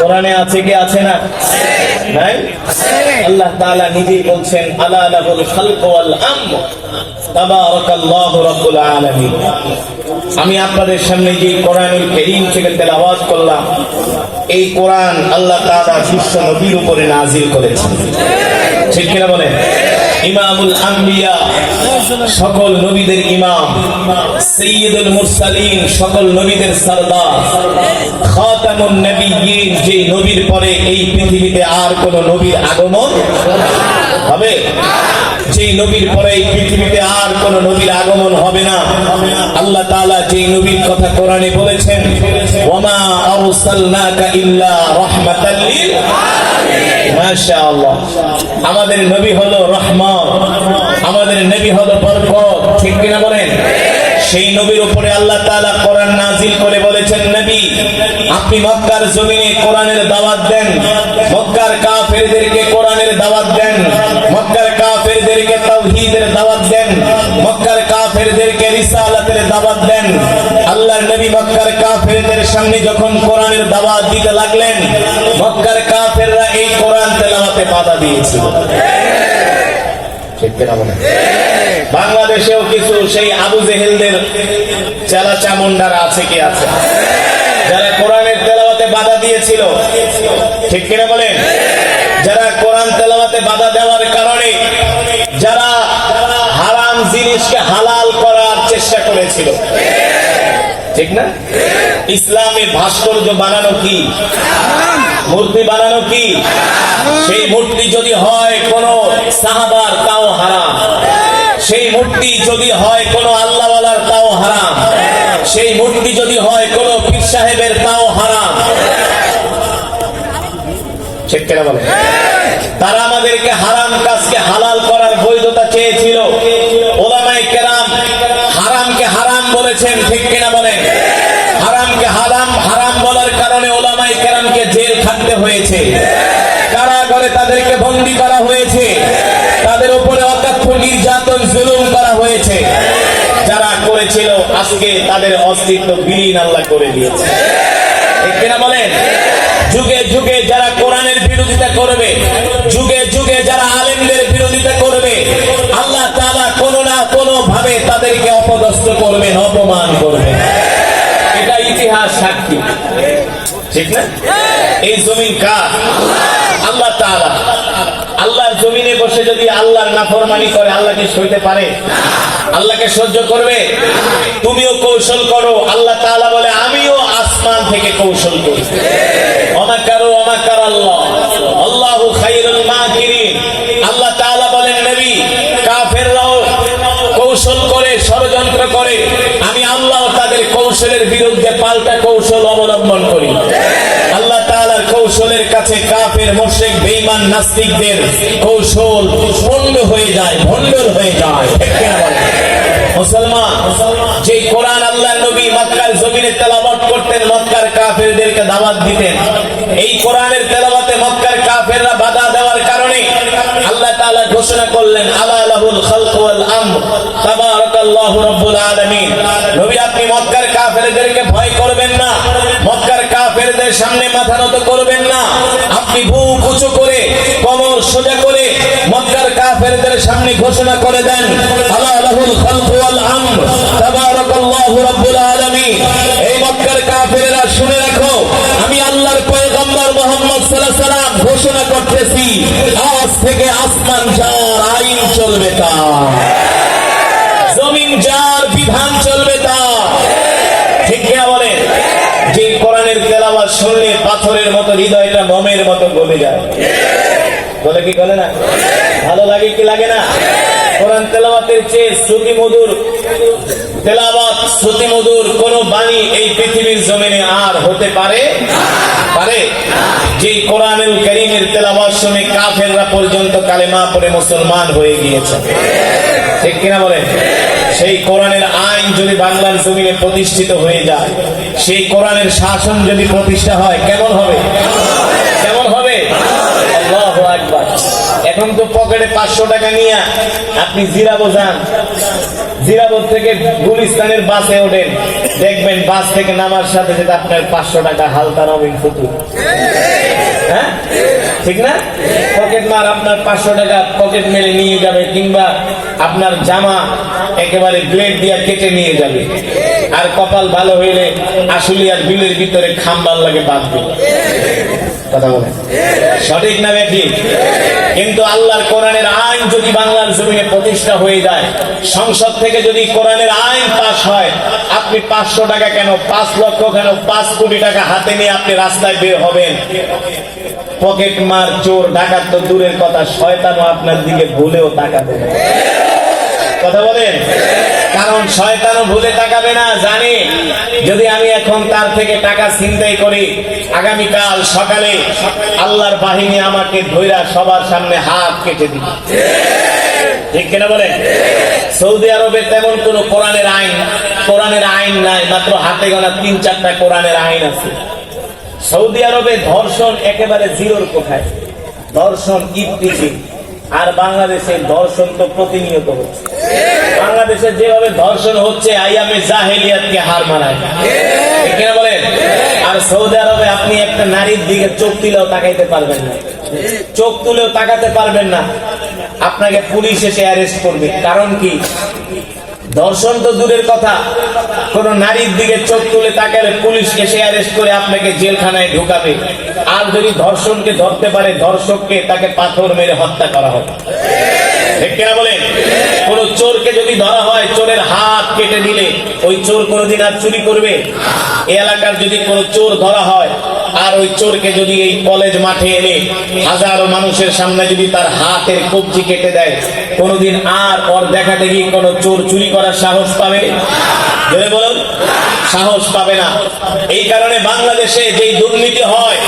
কোরআনে আছে কি, আছে না? নাই? আল্লাহ তাআলা নিজেই বলছেন, আলা লাহুল খালক ওয়াল আমর। তাবারাকাল্লাহু রাব্বুল আলামিন। আমি আপনাদের সামনে যে কোরআনুল কারীম থেকে তেলাওয়াত করলাম, এই কোরআন আল্লাহ তাআলা বিশ্ব নবীর উপরে নাজিল করেছেন। ঠিক কিনা বলেন? ইমামুল আম্বিয়া, সকল নবীদের ইমাম, সৈয়দুল মুরসালিন, সকল নবীদের সরদার, খাতামুন নবিয়্যিন, যে নবীর পরে এই পৃথিবীতে আর কোন নবীর আগমন হবে? যে নবীর পরে এই পৃথিবীতে আর কোন নবীর আগমন হবে না। আল্লাহ তাআলা যে নবীর কথা কোরআনে বলেছেন আমাদের নবী হলো রহমান। আমাদের নবী হলো বরকত। ঠিক কিনা বলেন? সেই নবীর উপরে আল্লাহ তাআলা কোরআন নাজিল করে বলেছেন, নবী, আপনি মক্কার জমিনে কোরআনের দাওয়াত দেন। মক্কার কাফেরদেরকে দাওয়াত দেন। আল্লাহর নবী মক্কার কাফেরদের সামনে যখন কোরআনের দাওয়াত দিতে লাগলেন, মক্কার কাফেররা এই কোরআন তেলাওয়াতে বাধা দিয়েছিল? বাংলাদেশেও কিছু সেই আবু জেহেলদের চেলা চামুন্ডারা আছে কি আছে? যারা কোরআনের তেলাওয়াতে বাধা দিয়েছিল, ঠিক কিনা বলেন? যারা কোরআন তেলাওয়াতে বাধা দেওয়ার কারণে, যারা হারাম জিনিসকে হালাল করার চেষ্টা করেছিল। ঠিক না? ইসলামে ভাস্কর্য বানানো কি? মূর্তি বানানো কি? সেই মূর্তি যদি হয় কোন সাহাবার, তাও হারাম। সেই মূর্তি যদি হয় কোন আল্লাহওয়ালার, তাও হারাম। সেই মূর্তি যদি হয় কোন পীর সাহেবের, তাও হারাম। ঠিক কেনা বলে? তারা আমাদেরকে হারাম কাজকে হালাল করার বৈধতা চেয়েছিল ওলামাই কেরাম হারামকে হারাম বলেছেন ঠিক কিনা বলেন হারামকে হারাম হারাম বলার কারণে ওলামাই কেরামকে জেল খাটতে হয়েছে। কারাগারে তাদেরকে বন্দী করা হয়েছে। তাদের উপরে অকথ্য নির্যাতন, জুলুম করা হয়েছে। যারা করেছিল, আজকে তাদের অস্তিত্ব বিলীন আল্লাহ করে দিয়েছে। বলেন? যুগে যুগে যারা কোরআনের বিরোধিতা করবে, যুগে যুগে যারা আলেমদের বিরোধিতা করবে, আল্লাহ তাআলা কোনো না কোনো ভাবে তাদেরকে অপদস্থ করবেন, অপমান করবেন। এটা ইতিহাস সাক্ষী। ঠিক না? এই জমিন কার? আল্লাহ তাআলা। আল্লাহর জমিনে বসে যদি আল্লাহর নাফরমানি করে আল্লাহকে সইতে পারে? আল্লাহকে সহ্য করবে? তুমিও কৌশল করো। আল্লাহ তাআলা বলে, আমিও আসমান থেকে কৌশল করি। অমাকারো অমাকার আল্লাহ। আল্লাহু খাইরুল মাকিরিন আল্লাহ তাআলা বলেন নবী কাফেররাও কৌশল করে ষড়যন্ত্র করে আমি আল্লাহ তাদের কৌশলের বিরুদ্ধে পাল্টা কৌশল অবলম্বন করি আল্লাহ তাআলার কৌশলের কাছে কাফের মুশরিক বেঈমান নাস্তিকদের কৌশল ভণ্ড হয়ে যায়, ভণ্ডর হয়ে যায়? মুসলমান যে কোরআন আল্লাহ নবী মক্কার জমিনে তেলাওয়াত করতেন, মক্কার কাফেরদেরকে দাওয়াত দিতেন, এই কোরআনের তেলাওয়াতে মক্কার কাফেররা বাধা দেওয়ার কারণে আল্লাহ তাআলা ঘোষণা করলেন, আলা লাহুল খালক ওয়াল আমর, তাবারাকাল্লাহু রাব্বুল আলামিন। নবী, আপনি মক্কার কাফেরদেরকে ভয় করবেন না, মক্কার কাফেরদের সামনে মাথা নত করবেন না। আপনি বুক উঁচু করে, কমর সোজা করে মক্কার কাফেরদের সামনে ঘোষণা করে দেন খালক আমর, তাবারাকাল্লাহু রাব্বুল আলামিন। এই মক্কার কাফেররা শুনে রাখো, আমি আল্লাহর পয়গম্বর মুহাম্মদ সাল্লাল্লাহু ঘোষণা করতেছি, আজ থেকে আসমান আইন চলবে তা। জমিন যার বিধান চলবে তা। ঠিক যে কোরআনের তেলাওয়াত শুনলে পাথরের মতো হৃদয়টা মমের মতো গলে যায়। বলে কি বলে না? ভালো লাগে কি লাগে না? কোরআন তেলাওয়াতের চেয়ে শ্রুতি মধুর তেলাওয়াত, শ্রুতি মধুর কোন বাণী এই পৃথিবীর জমিনে আর হতে পারে? পারে? যে কোরআনুল করিমের তেলাওয়াত শুনে কাফেররা পর্যন্ত কালেমা পড়ে মুসলমান হয়ে গিয়েছে। ঠিক কিনা বলেন? সেই কোরআনের আইন যদি বাংলার জমিনে প্রতিষ্ঠিত হয়ে যায়, সেই কোরআনের শাসন যদি প্রতিষ্ঠা হয়, কেমন হবে কেমন হবে আল্লাহু আকবার এখন তো পকেটে পাঁচশো টাকা নিয়ে আপনি জিরাবো যান। জিরাবো থেকে গুলিস্তানের বাসে ওঠেন। দেখবেন বাস থেকে নামার সাথে সাথে আপনার পাঁচশো টাকা হালকা নবীন ফুতুর হ্যাঁ? ঠিক না? পকেট মার আপনার পাঁচশো টাকা পকেট মেরে নিয়ে যাবে কিংবা আপনার জামা একেবারে ব্লেড দিয়ে কেটে নিয়ে যাবে। আর কপাল ভালো হইলে আশুলিয়ার বিলের ভিতরে খাম্বার লাগে বাঁধবে। কথা বলেন। সঠিক না বেঠি কিন্তু আল্লাহর কোরআনের আইন যদি বাংলার জমিনে প্রতিষ্ঠা হয়ে যায়, সংসদ থেকে যদি কোরআনের আইন পাশ হয়, আপনি পাঁচশো টাকা কেন, পাঁচ লক্ষ কেন, পাঁচ কোটি টাকা হাতে নিয়ে আপনি রাস্তায় বের হবেন? পকেট মার চোর, ডাকাত তো দূরের কথা, শয়তানও আপনার দিকে ভুলেও টাকা দেবে কথা বলেন? কারণ শয়তানও ভুলে তাকাবে না, জানে? যদি আমি এখন তার থেকে টাকা ছিনতাই করি, আগামীকাল সকালে আল্লাহর বাহিনী আমাকে ধৈরা সবার সামনে হাত কেটে দিবে। ঠিক কিনা বলেন সৌদি আরবে তেমন কোন কোরআনের আইন কোরআনের আইন নাই, মাত্র হাতে গোনা তিন চারটা কোরআনের আইন আছে। সৌদি আরবে ধর্ষণ একেবারে জিরোর কোথায় ধর্ষণ ইফতিজিং। আর বাংলাদেশে ধর্ষণ তো প্রতিনিয়ত হচ্ছে। বাংলাদেশে যেভাবে ধর্ষণ হচ্ছে জাহেলিয়াতকে হার কিনা বলেন? আর সৌদি আরবে আপনি একটা নারীর দিকে চোখ তুলেও তাকাইতে পারবেন না। চোখ তুলেও তাকাতে পারবেন না। আপনাকে পুলিশ এসে অ্যারেস্ট করবে। কারণ কি? ধর্ষণ তো দূরের কথা। কোন নারীর দিকে চোখ তুলে তাকালে পুলিশ এসে অ্যারেস্ট করে আপনাকে জেলখানায় ঢুকাবে। আর যদি ধর্ষণকে ধরতে পারে, ধর্ষককে তাকে পাথর মেরে হত্যা করা হবে। বলেন? কোন চোরকে যদি ধরা হয়, চোরের হাত কেটে দিলে ওই চোর কোনোদিন আর চুরি করবে? এলাকার যদি কোনো চোর ধরা হয়, আর ওই চোরকে যদি এই কলেজ মাঠে এনে হাজারো মানুষের সামনে যদি তার হাতের কবজি কেটে দেয়, কোনোদিন আর ওর দেখা দেখি কোনো চোর চুরি করার সাহস পাবে? বলুন। সাহস পাবে না। এই কারণে বাংলাদেশে যেই দুর্নীতি হয়